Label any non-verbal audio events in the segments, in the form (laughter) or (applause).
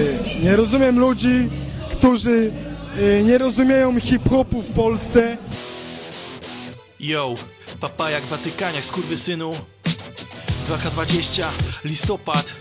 Y, Nie rozumiem ludzi, którzy y, nie rozumieją hip-hopu w Polsce. Yo, papajak w Watykanie, skurwysynu 2K20, listopad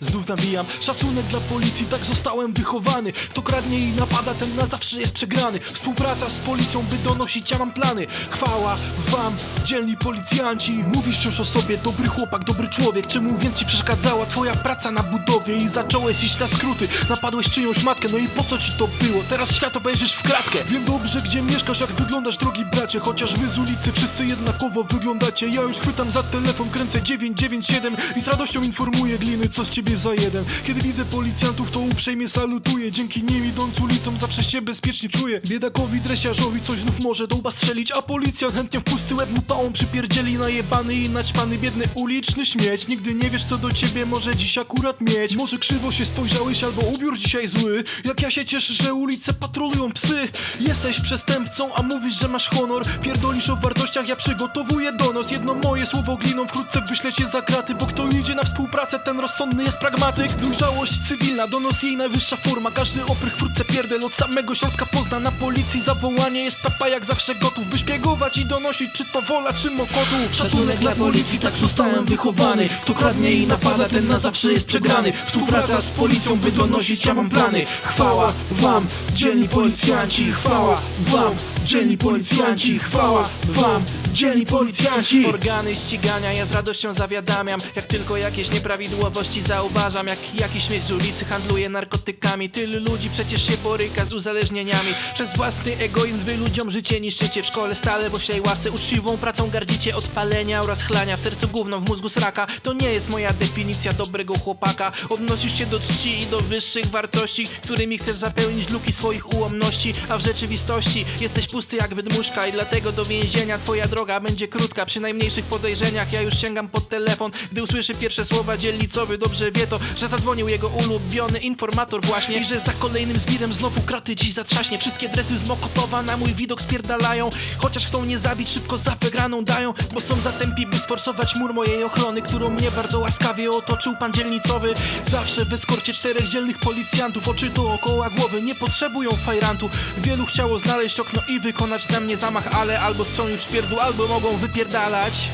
Znów nabijam szacunek dla policji, tak zostałem wychowany. Kto kradnie i napada, ten na zawsze jest przegrany. Współpraca z policją, by donosić, ja mam plany. Chwała wam, dzielni policjanci. Mówisz wciąż o sobie, dobry chłopak, dobry człowiek. Czemu więc ci przeszkadzała twoja praca na budowie I zacząłeś iść na skróty, napadłeś czyjąś matkę No i po co ci to było? Teraz świat obejrzysz w kratkę Wiem dobrze, gdzie mieszkasz, jak wyglądasz, drogi bracie. Chociaż wy z ulicy wszyscy jednakowo wyglądacie. Ja już chwytam za telefon, kręcę 997 I z radością informuję gliny, co z ciebie za jeden. Kiedy widzę policjantów, to uprzejmie salutuję. Dzięki nim idąc ulicą zawsze się bezpiecznie czuję. Biedakowi, dresiarzowi coś znów może do łba strzelić A policjant chętnie w pusty łeb mu pałą przypierdzieli. Najebany i naćpany biedny uliczny śmieć. Nigdy nie wiesz co do ciebie może dziś akurat mieć. Może krzywo się spojrzałeś albo ubiór dzisiaj zły. Jak ja się cieszę, że ulice patrolują psy. Jesteś przestępcą, a mówisz, że masz honor. Pierdolisz o wartościach, ja przygotowuję donos. Jedno moje słowo gliną, wkrótce wyślę cię za kraty Bo kto idzie na współpracę, ten rozsądny jest pragmatyk Dojrzałość cywilna, donos jej najwyższa forma. Każdy oprych wkrótce pierdel od samego środka pozna. Na policji zawołanie jest tapa jak zawsze gotów By szpiegować i donosić, czy to wola, czy mokotów Szacunek dla policji, tak zostałem wychowany. Kto kradnie i napada, ten na zawsze jest przegrany. Współpraca z policją, by donosić, ja mam plany. Chwała wam, dzielni policjanci Chwała wam, dzielni policjanci Chwała wam, dzielni policjanci. Organy ścigania, ja z radością zawiadamiam. Jak tylko jakieś nieprawidłowości zauważam Jak jakiś śmieć z ulicy handluje narkotykami. Tylu ludzi przecież się boryka z uzależnieniami. Przez własny egoizm wy ludziom życie niszczycie. W szkole stale w oślej ławce uczciwą pracą gardzicie Od palenia oraz chlania. W sercu gówno, w mózgu sraka. To nie jest moja definicja dobrego chłopaka. Odnosisz się do czci i do wyższych wartości Którymi chcesz zapełnić luki swoich ułomności. A w rzeczywistości jesteś pusty jak wydmuszka I dlatego do więzienia. Twoja droga będzie krótka. Przy najmniejszych podejrzeniach ja już sięgam pod telefon. Gdy usłyszy pierwsze słowa dzielnicowy Dobrze wie to, że zadzwonił jego ulubiony informator właśnie. I że za kolejnym zbirem znowu kraty dziś zatrzaśnie. Wszystkie dresy z Mokotowa na mój widok spierdalają. Chociaż chcą mnie zabić, szybko za wygraną dają. Bo są zatępi, by sforsować mur mojej ochrony Którą mnie bardzo łaskawie otoczył pan dzielnicowy. Zawsze w eskorcie czterech dzielnych policjantów. Oczy dookoła głowy, nie potrzebują fajrantu. Wielu chciało znaleźć okno i wykonać na mnie zamach Ale albo w pierdół, albo mogą wypierdalać.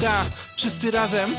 Ta, wszyscy razem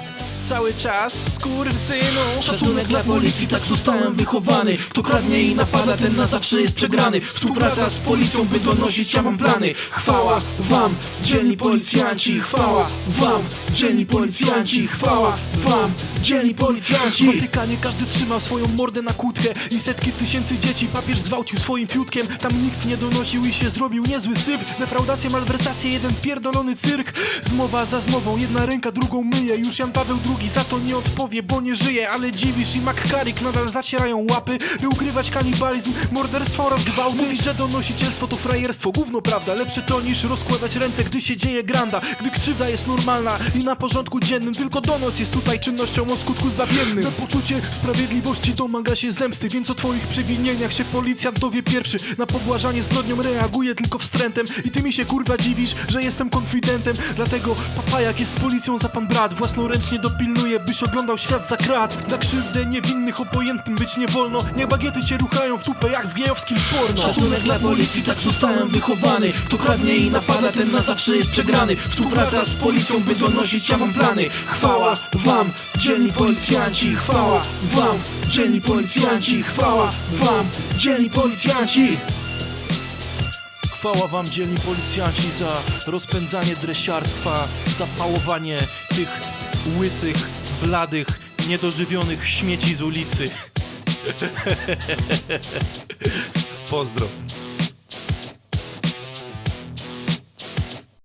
Cały czas, skurwysynu Szacunek dla policji, tak zostałem wychowany. Kto kradnie i napada, ten na zawsze jest przegrany. Współpraca z policją, by donosić, ja mam plany. Chwała wam, dzielni policjanci Chwała wam, dzielni policjanci Chwała wam, dzielni policjanci. W Watykanie każdy trzymał swoją mordę na kłódkę I setki tysięcy dzieci papież zgwałcił swoim fiutkiem Tam nikt nie donosił i się zrobił niezły syf. Defraudacje, malwersacje, jeden pierdolony cyrk. Zmowa za zmową, jedna ręka drugą myje. Już Jan Paweł II za to nie odpowie, bo nie żyje. Ale dziwisz i McCarrick nadal zacierają łapy By ukrywać kanibalizm, morderstwo oraz gwałty. Mówisz, że donosicielstwo to frajerstwo, gówno prawda Lepsze to niż rozkładać ręce, gdy się dzieje granda Gdy krzywda jest normalna i na porządku dziennym Tylko donos jest tutaj czynnością o skutku zbawiennym. Na poczucie sprawiedliwości domaga się zemsty Więc o twoich przewinieniach się policjant dowie pierwszy. Na pobłażanie zbrodnią reaguje tylko wstrętem I ty mi się kurwa dziwisz, że jestem konfidentem. Dlatego papajak jest z policją za pan brat Własnoręcznie dopilnuje, byś oglądał świat za krat. Na krzywdę niewinnych obojętnym być nie wolno. Niech bagiety cię ruchają w tupę jak w gejowskim porno. Szacunek dla policji, tak zostałem wychowany. Kto kradnie i napada, ten na zawsze jest przegrany Współpraca z policją, by donosić, ja mam plany Chwała wam, dzielni policjanci Chwała wam, dzielni policjanci Chwała wam, dzielni policjanci Chwała wam dzielni policjanci za rozpędzanie dresiarstwa, za pałowanie tych łysych, bladych, niedożywionych śmieci z ulicy. (laughs) Pozdro.